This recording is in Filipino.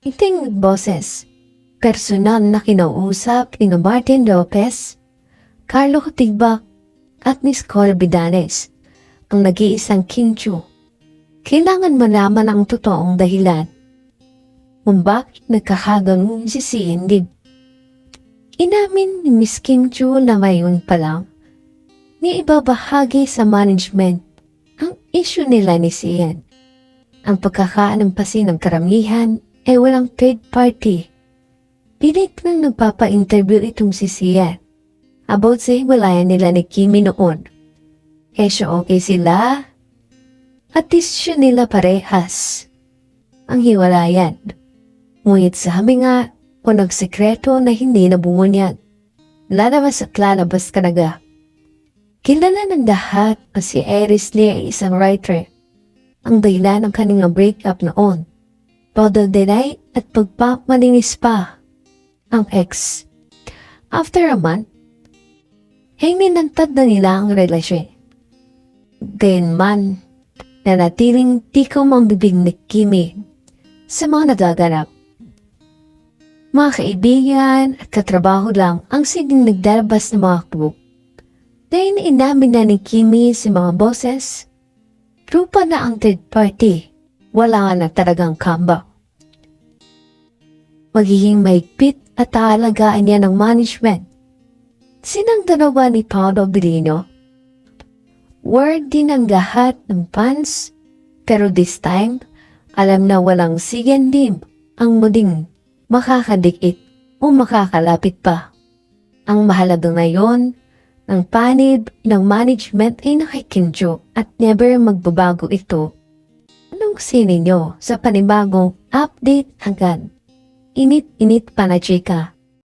Iting boses. Personal na kinausap ni Martin Lopez, Carlo Tigbak, at Miss Cole Bidanes, ang nag-iisang Kinchu. Kailangan malaman ang totoong dahilan kung bakit nagkakaganong si Cindy. Inamin ni Miss Kim Chu na mayon pa lang ni ibabahagi sa management ang issue nila ni Sian. Ang pagkakaanampasin ng karamihan ay walang third party. Pilit nang nagpapa-interview itong si Sian about sa hiwalayan nila ni Kimi noon. Kesyo okay sila at desisyon nila parehas ang hiwalayan. Ngunit sabi nga, kung nagsekreto na hindi nabungunyag. Lalabas at lalabas ka naga. Kilala ng lahat na si Iris Lee ay isang writer. Ang dahilan ng kanilang breakup noon. Pagdadelay at pagpapalinis pa ang ex. After a month, ay minantad na nila ang relasyon. Gayunman, nanatiling tikaw mambibig ni Kimi sa mga nagaganap. Mga kaibigan at katrabaho lang ang siging nagdarabas ng mga group. Dahil inamin na ni Kimi sa mga boses, trupa na ang third party, wala na talagang kamba. Magiging mahigpit at aalagaan niya ng management. Sinang dalawa ni Paolo Birino? Word din ang lahat ng fans, pero this time, alam na walang sigandim ang muling makakadikit o makakalapit pa. Ang mahalaga ngayon, ng panib ng management ay nakikinjo at never magbabago ito. Anong sinin nyo sa panibagong update agad? Init-init pa na chika.